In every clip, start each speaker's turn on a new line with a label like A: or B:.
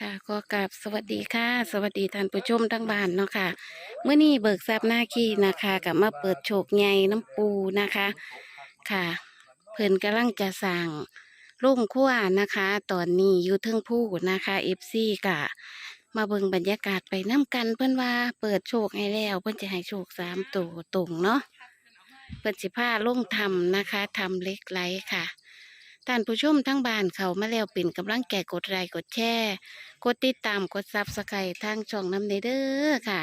A: ค่ะก็กราบสวัสดีค่ะ สวัสดีท่านผู้ชมทั้งบ้านเนาะค่ะเมื่อนี้เบิกทรัพย์หน้าขี้นะคะกับมาเปิดโชคใหญ่น้ำปูนะคะ ค่ะ เพิ่นกำลังจะสั่งโร่งขั้วนะคะ ตอนนี้อยู่เทิงผู้นะคะเอฟซีกะ มาเบิ่งบรรยากาศไปน้ำกันเพิ่นว่าเปิดโชคให้แล้ว เพิ่นจะให้โชคสามตัวตรงเนาะเพิ่นสิพาลุ่งทำนะคะทำเล็กไหลค่ะ ท่านผู้ชมทั้งบ้านเขามาแล้วเป็นกำลังแก่กดไลค์กดแชร์กดติดตามกดซับสไครต์ทางช่องน้ำเนเด้อค่ะ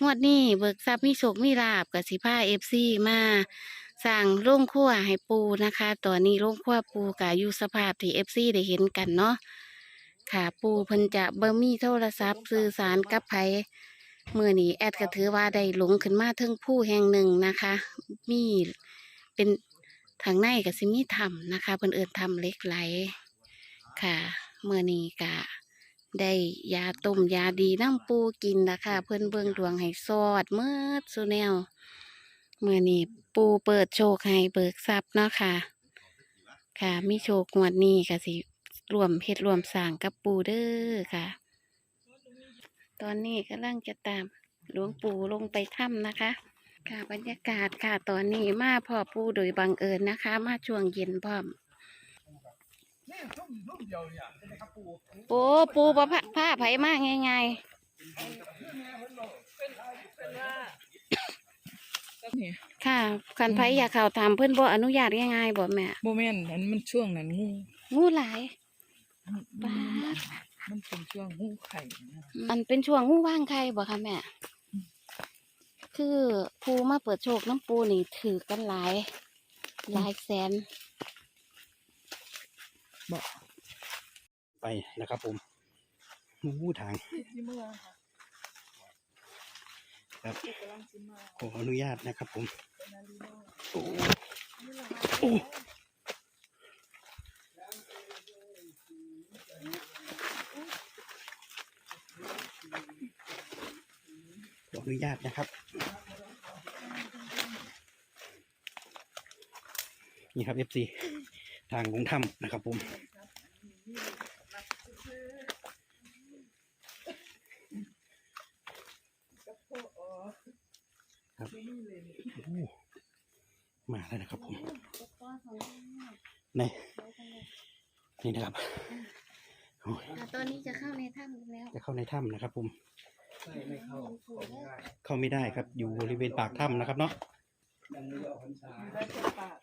A: งวดนี้เบิกทรัพย์มีโชคมีลาบกับสิผ้าเอฟซีมาสั่งร่งครัวให้ปูนะคะตอนนี้ร่งครัวปูกับยูสภาพที่เอฟซีได้เห็นกันเนาะค่ะปูเพิ่นจะเบอร์มีโทรศัพท์สื่อสารกับไผเมื่อนี้แอดก็ถือว่าได้หลงขึ้นมาเทิงผู้แห่งหนึ่งนะคะ มีเป็น ทางในกับสิมีถ้ำนะคะเพิ่อนเอิ้นถ้ำเล็กไหลค่ะเมื่อนี้กะได้ยาต้มยาดีน้ำปูกินนะคะเพิ่อนเบิ่งดวงให้สอดเมื่อสุแนวเมื่อนี้ปูเปิดโชคให้เบิกทรัพย์เนาะค่ะ ค่ะมีโชคงวดนี้ก็สิรวมเฮ็ดรวมสางกับปูเด้อค่ะ ตอนนี้กำลังจะตามหลวงปู่ลงไปถ้ำนะคะ ค่ะบรรยากาศค่ะตอนนี้มาพ่อปูโดยบังเอิญนะคะ มาช่วงเย็นพร้อม
B: นี่ทุ่มทุ่มเดียวเนี่ยใช่ไหมครับปู
A: ปูปูประพะผ้าไผมากง่าย
C: นี่
A: ๆค่ะคันไผอยากเข้าตามเพื่อนบ่อนุญาตง่ายๆบ่แม่
C: โมเมนต์นั้นมันช่วงนั้นงู
A: งูหลาย
C: มัน
A: ป๊าด
C: มันเป็นช่วงงูไข่นะ
A: มันเป็นช่วงงูว่างใครบ่คะแม่ คือภูมาเปิดโชคน้ำปูนี่ถือกันหลาย หลายแสน
C: บอก
B: ไปนะครับผมอู้ทาง
C: ที่เมื่อค่ะ
B: ครับ
C: ที่กำลังสิมา
B: ขออนุญาตนะครับผม
C: เป็นนาลีโน่
B: โอ้
C: นี่แหละ
B: โอ้ขออนุญาตนะครับ นี่ครับ FC ทางลงถ้ำนะครับผมครับโอ้มาแล้วนะครับผมในนี่นะครับโอ้ย
A: อะตอนนี้จะเข้าในถ้ำแล้ว
B: จะเข้าในถ้ำนะครับผม เข้าไม่ได้ครับ อยู่บริเวณปากถ้ำนะครับเนาะ
C: ได้แค่ปาก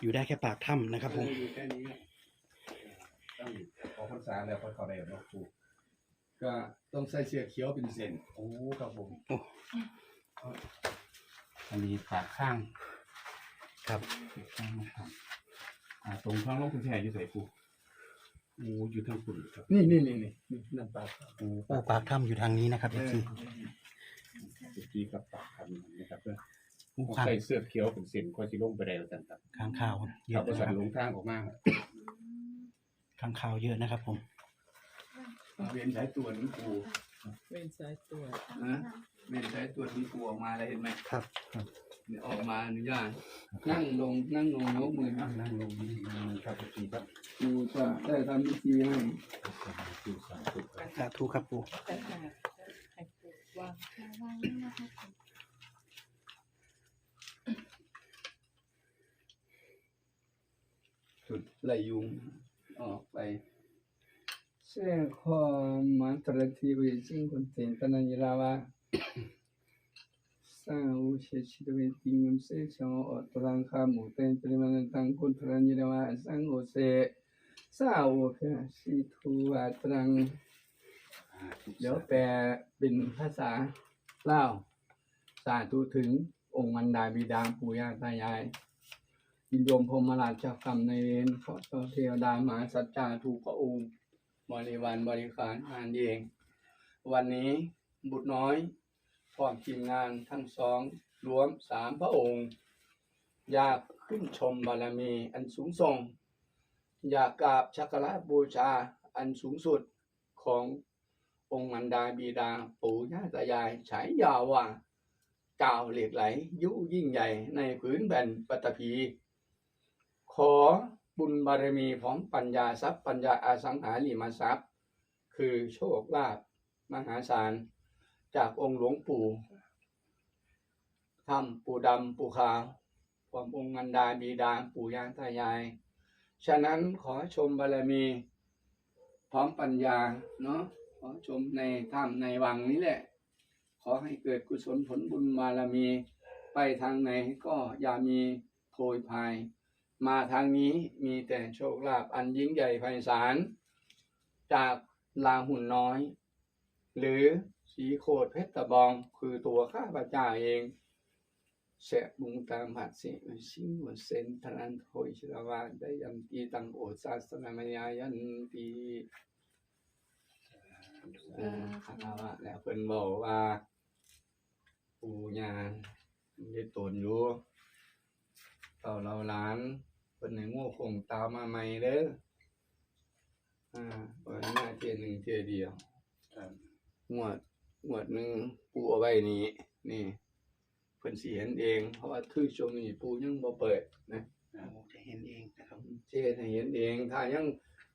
B: อยู่ได้แค่ปากถ้ำนะครับผม
D: อยู่แค่นี้ต้องออกพรรษาแล้วค่อยเข้าได้เนาะครูก็ต้องใส่เสื้อเขียวเป็นเส้นโอ้ครับผม
B: โอ้
D: อันนี้ปากข้าง
B: ครับ
D: ปากข้างนะครับอ่าตรงข้างลงคุณแช่อยู่ใส่ครู โอ้อยู่ทางคุณครับ
E: นี่นี่นี่นี่นี่นั่นปาก
D: โอ้
B: โอ้ปากถ้ำอยู่ทางนี้นะครับ FC
D: สุกี้กับปากคันนะครับเพื่อ
B: โอ้
D: ต้อง
B: ข้าง
D: ใส่เสื้อเขียวเป็นเส้นค่อยสิลงไปได้แล้วกันครับ
B: ข้างข่าวเย
D: ขับ
B: อะ
D: ประ
B: นะ
D: สา
B: คนรับ
D: ลงทางออกมา
B: ข้างข่าวเยอะนะครับ ผม
E: เวียนสายตรวจนี่ครู
C: เป็นสายตัว
E: นะเวียนสายตรวจนี่ครูออกมาแล้วเห็นไหม
B: ครับ
E: เนี่ยออกมาอนุญาตนั่งลงนั่งลงยกมือนะ
D: นั่งลงนี่ครับสุกี้ครับ
E: ครูจะได้ทำพิธีให้
D: คือสามสุด
B: สาธุครับปู
C: แต่หากให้ปลูกวาง
E: สุดไหลยุงออกไปเส้คอมันตรทีวิจิงคนเต็นตนันยราวา สาอุเชชิตเวติงุนเสชงอตรังคามุเตนตริมันตังคุณตรันยราวาสังโอเสสาอุคสิทูอัตรัง เดี๋ยวแปลเป็นภาษาเล่าวสาธุถึงองค์มันดาบิดาปู่ย่าตายายยินโยมพรหมราชกรรมในายเวรขอเจ้าเทวดามหาสัจจาถูกพระองค์บริวารบริขารงานเอง วันนี้บุตรน้อย พร้อมทีมงานทั้งสองรวมสามพระองค์ อยากขึ้นชมบารมีอันสูงส่ง อยากกราบชักระบูชาอันสูงสุดขององค์มันดาบิดาปู่ย่าตายายฉายาว่าก่าวเหล็กไหลยุยิ่งใหญ่ในผืนแผ่นปฐพี ขอบุญบารมีของปัญญาทรัพย์ปัญญาอาสังหาริมทรัพย์ คือโชคลาภมหาศาล จากองค์หลวงปู่ทำปู่ดำปู่ขาวความองค์มันดาบีดาปู่ย่าตายาย ฉะนั้นขอชมบารมี พร้อมปัญญาเนาะขอชมในถ้ำในวังนี้แหละ ขอให้เกิดกุศลผลบุญบารมี ไปทางไหนก็อย่ามีโพยพาย มาทางนี้มีแต่โชคลาภอันยิ่งใหญ่ไพศาลจากลาหุ่นน้อย หรือ สีโคดเพชรตะบอง คือตัวข้าพเจ้าเองเสะมุงตามผัดสิชิงหัวเซนทนันโทยชลาวาได้ยันตีตังโอศาสนามยายันตีเอ่อคาราวะแล้วเพิ่นบอกว่าปูญายึดตนอยู่เต่าเราหล้านเพิ่นให้โง่คงตามมาใหม่เด้ออ่าเปิดหน้าเทียนหนึ่งเทียเดียว
B: ครับ
E: งวด งวดหนึ่งปูเอาไว้นี้นี่เพิ่นสิเห็นเอง เพราะว่าคือช่วงนี้ปูยังบ่เปิดนะ
B: อ่าผมจะเห็นเองนะครับ
E: เช่ให้เห็นเอง ถ้ายัง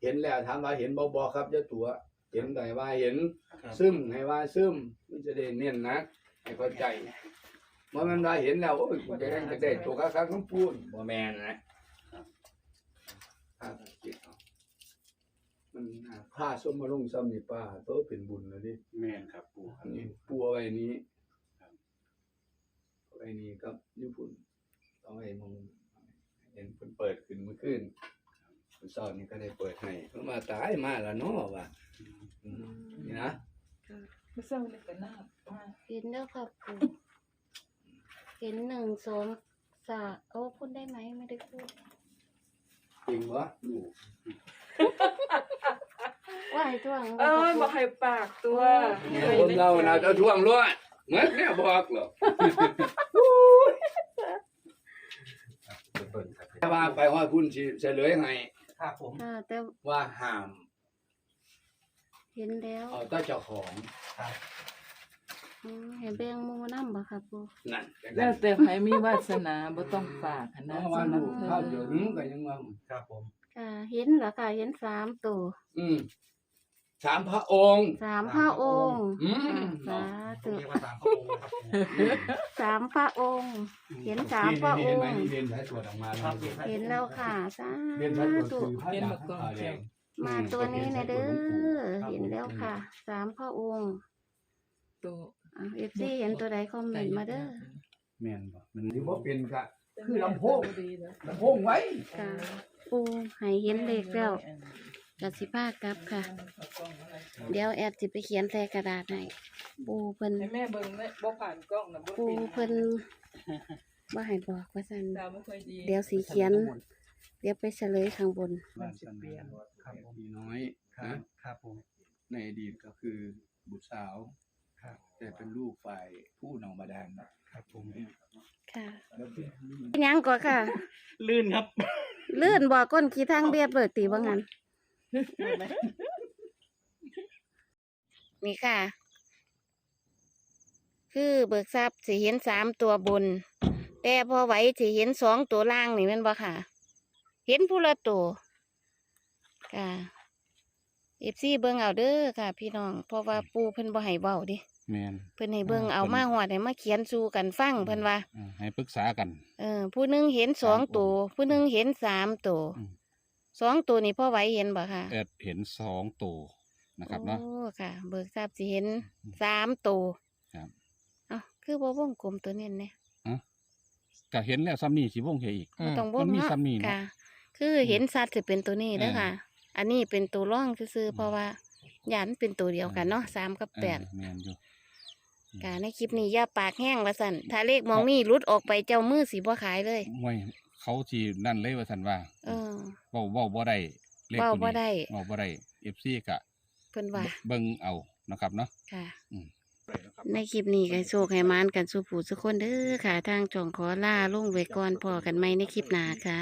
E: เห็นแล้วถามว่าเห็นบ่บ่ครับอย่าตัว เห็นได้ว่าเห็น
B: ครับ
E: ซึมให้ว่าซึมมันจะได้เน้นนะให้เข้าใจเมื่อมันว่าเห็นแล้วโอ้ยกูจะได้จะได้ตัวคักๆของปูนบ่แม่นนะถ้าสังเกตเอา มันน่าพาสมมาลงซ้ำนี่ป้าโตเป็นบุญแล้วดิ
B: แม่นครับปู่ค
E: อั
B: รับ
E: นนี้ปูเอาไว้นี้
B: ครับ
E: เอาไว้นี้กับญี่ปุ่นเอาไว้มองเห็นเพิ่นเปิดขึ้นเมื่อคืนเพิ่นเช้านี้ก็ได้เปิดให้เพิ่นมาตายมาแล้วเนาะว่าอืมนี่นะ
C: ไม่เศร้าเลยแต่หน้ามา
A: เห็นแล้วค่ะปู่เห็นหนึ่งสองสามโอ้พูดได้ไหมไม่ได้พูด
E: จริงวะลูก
A: ว่าให้ท่วง
C: เอ้ยบอกให้ปากตัว
E: คนเราน่ะจะท่วงร้อนเหมือนแม่บอกหรอก
B: เปิดครับ
E: แต่ว่าไปฮอดพุ่นสิเฉลยให้
B: ครับผม
A: ค่ะแต่
E: ว่าห้าม
A: เห็นแล้ว
E: เอาแต่เจ้าของ
A: อืมเห็นแบงมูน้ำบ่ค่ะปู่
E: นั่น
C: แล้วแต่ใครมีวาสนาบ่ต้องปากหั้น
E: เพ
C: นะ
E: ราะว่า
C: สำหรั
E: ลู
C: บ
E: ก
C: เธ
E: ข้าว
C: อ
E: เดี๋ยวนึงก็ยังว่า
B: ครับผม
A: ค่ะเห็นเหรอค่ะเห็นสามตัว
E: อืม สามพระองค์
A: สามพระองค์
E: อืม
A: ค่ะสาธุ
B: เรียกว่าสามพระองค์นะครับ
A: สามพระองค์ เห็นสามพระ
E: นี่
A: อ
E: เห็น
A: ง
E: ไหม
A: ค์
E: นี่เด่นสายตรวจออกมาแล้ว
A: เห็นแล้วค่ะสา
E: เด่นสายตรวจ
A: ธุ
E: คือพระดาบพระขาวแดง
A: มาตัวนี้นะเด้อเห็นแล้วค่ะ สามพระองค์
C: ตัว
A: เอฟซีเห็นตัวใดคอมเมนต์มาเด้อ
B: แม่นบ่มัน
E: หรือว่าเป็นกะ คือลำโพง
C: ดีนะ
E: ลำโพงไว้
A: ค่ะปูให้เห็นเลขแล้ว กสิภากลับค่ะ เดี๋ยวแอดสิไปเขียนใส่กระดาษให้ปูเพิ่น
C: ให้แม่เบิ่งเลยบ่ผ่านกล้องนะบ่
A: ปู
C: ติด
A: เพิ่นบ่ให้บอกว่าซั่น
C: ตาไม่ค่อยดี
A: เดี๋ยวสีเขียน เดี๋ยวไปเฉลยข้างบน
B: มันจะเปลี่ยนครับผม
E: มีน้อย
B: ครับ
E: นะครับ
B: ผม
E: ในอดีตก็คือบุตรสาว
B: ครับ
E: แต่เป็นลูกฝ่ายผู้นองบาดาลนะครับ
B: ผม
A: ค่ะ
E: แล้วที่
A: เป็นหยังก่อนค่ะ
B: ลื่นครับ
A: ลื่นบ่ก้นขี้ทางเบียดเบิดตีว่างั้น นี่ค่ะ คือเบิกทรัพย์สิเห็นสามตัวบน แต่พอไหวสิเห็นสองตัวล่างนี่แมันบ่ค่ะ เห็นผู้ละตัวค่ะเอฟซีเบิ่งเอาเด้อค่ะ พี่น้องเพราะว่าปูเพิ่นบ่ให้เว้าดิ
B: แม่น
A: เพิ่นให้เบิ่ง
B: อ่า
A: เอา
B: เพิ่น
A: มาหอดให้มาเขียนสู่กันฟังเพิ่นว่า
B: อ่าให้ปรึกษากัน
A: เออ ผู้หนึงเห็นสอง
B: สามตัว
A: ตัวผู้หนึงเห็นสามตัว
B: อืม
A: สองตัวนี่พ่อไหวเห็นบ่ค่ะ
B: แอดเห็นสองตัวนะครับเนาะ
A: โอ้ค่ะ เบิกทราบสิเห็น
B: อืม
A: สามตัว
B: ครับ
A: เอ้าคือบ่วงกลมตัวเน้นเนี่ย
B: ก็เห็นแล้วซ้ำนี่สิวงเฮอีก
A: บ่ต้องว
B: มั
A: ง
B: นมี
A: เนาะ
B: ซ้ำนี่เนาะ
A: ค่ะ คือเห็นสัตว์จะเป็นตัวนี้เด้อ
B: เออ
A: ค่ะ อันนี้เป็นตัวร่องซื่อ
B: อื
A: ๆ
B: ม
A: เพราะว่ายันเป็นตัวเดียวกันเนาะสามกับ
B: เออ
A: แปด
B: แม่นอยู่
A: กาในคลิปนี้อย่าปากแห้งว่าสั่นถ้าเลขมองนี่หลุดออกไปเจ้ามือสีบ่ขายเลย
B: มวยเขาสินั่นเลยว่าซั่นว่า
A: เออ
B: เว้าเว้าบ่ได้เลข
A: เว้า
B: ตัวนี้
A: บ่ได้
B: เว้าบ่ได้ FC ก็
A: เพิ่นว่า
B: เบิ่งเอานะครับเนาะ
A: ค่ะ
B: อืม
A: ในคลิปนี้ก็โชคให้มานกันสู่ผู้สุกคนเด้อค่ะ ทางจ่องขอล่าลงไว้ก่อนพอกันไหมในคลิปหน้าค่ะ